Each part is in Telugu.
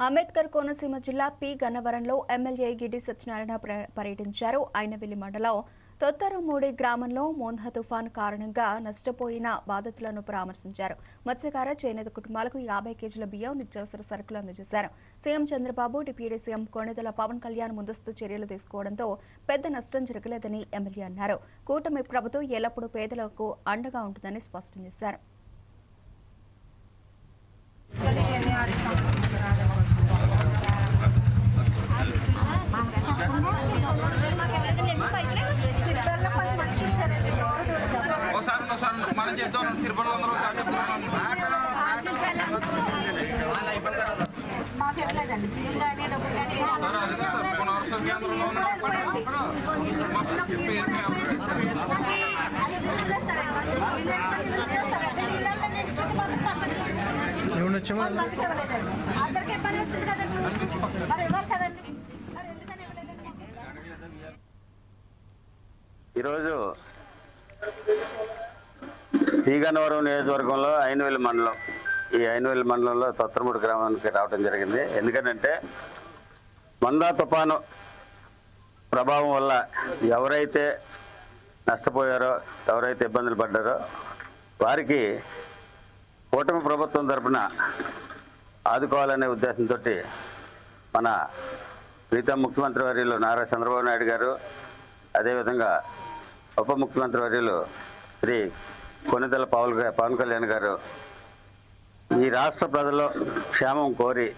అంబేద్కర్ కోనసీమ జిల్లా పి గన్నవరంలో ఎమ్మెల్యే గిడ్డి సత్యనారాయణ ప్ర- పర్యటించారు. ఆయనవెల్లి మండలం తొత్తరమూడి గ్రామంలో మోంధ తుఫాన్ కారణంగా నష్టపోయిన బాధితులను పరామర్శించారు. మత్స్యకార చేనేత కుటుంబాలకు యాభై కేజీల బియ్యం నిత్యావసర సరుకులు అందజేశారు. CM Chandrababu deputy CM Konidela Pawan Kalyan ముందస్తు చర్యలు తీసుకోవడంతో పెద్ద నష్టం జరగలేదని ఎమ్మెల్యే అన్నారు. కూటమి ప్రభుత్వం ఎల్లప్పుడూ పేదలకు అండగా ఉంటుందని స్పష్టం చేశారు. వేస్తారండి? ఇళ్ళల్లో నేను అందరూ అందరికీ ఇబ్బంది వచ్చింది కదండి మరి కదండి మరి ఎందుకని ఇవ్వలేదండి ఈరోజు తీగన్నవరం నియోజకవర్గంలో ఐనవేలి మండలం ఈ ఐనవేలి మండలంలో తొత్తరమూడి గ్రామానికి రావడం జరిగింది. ఎందుకంటే మందా తుఫాను ప్రభావం వల్ల ఎవరైతే నష్టపోయారో ఎవరైతే ఇబ్బందులు పడ్డారో వారికి కూటమి ప్రభుత్వం తరఫున ఆదుకోవాలనే ఉద్దేశంతో మన మిగతా ముఖ్యమంత్రి వర్యులు నారా చంద్రబాబు నాయుడు గారు అదేవిధంగా ఉప ముఖ్యమంత్రి వర్యులు శ్రీ కొనిదెల పవన్ పవన్ కళ్యాణ్ గారు ఈ రాష్ట్ర ప్రజలు క్షేమం కోరి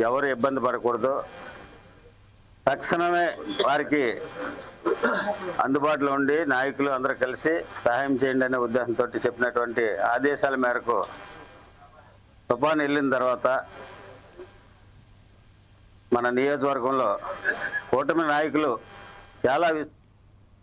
ఎవరు ఇబ్బంది పడకూడదు. తక్షణమే వారికి అందుబాటులో ఉండి నాయకులు అందరూ కలిసి సహాయం చేయండి అనే ఉద్దేశంతో చెప్పినటువంటి ఆదేశాల మేరకు తుఫాన్ వెళ్ళిన తర్వాత మన నియోజకవర్గంలో కూటమి నాయకులు చాలా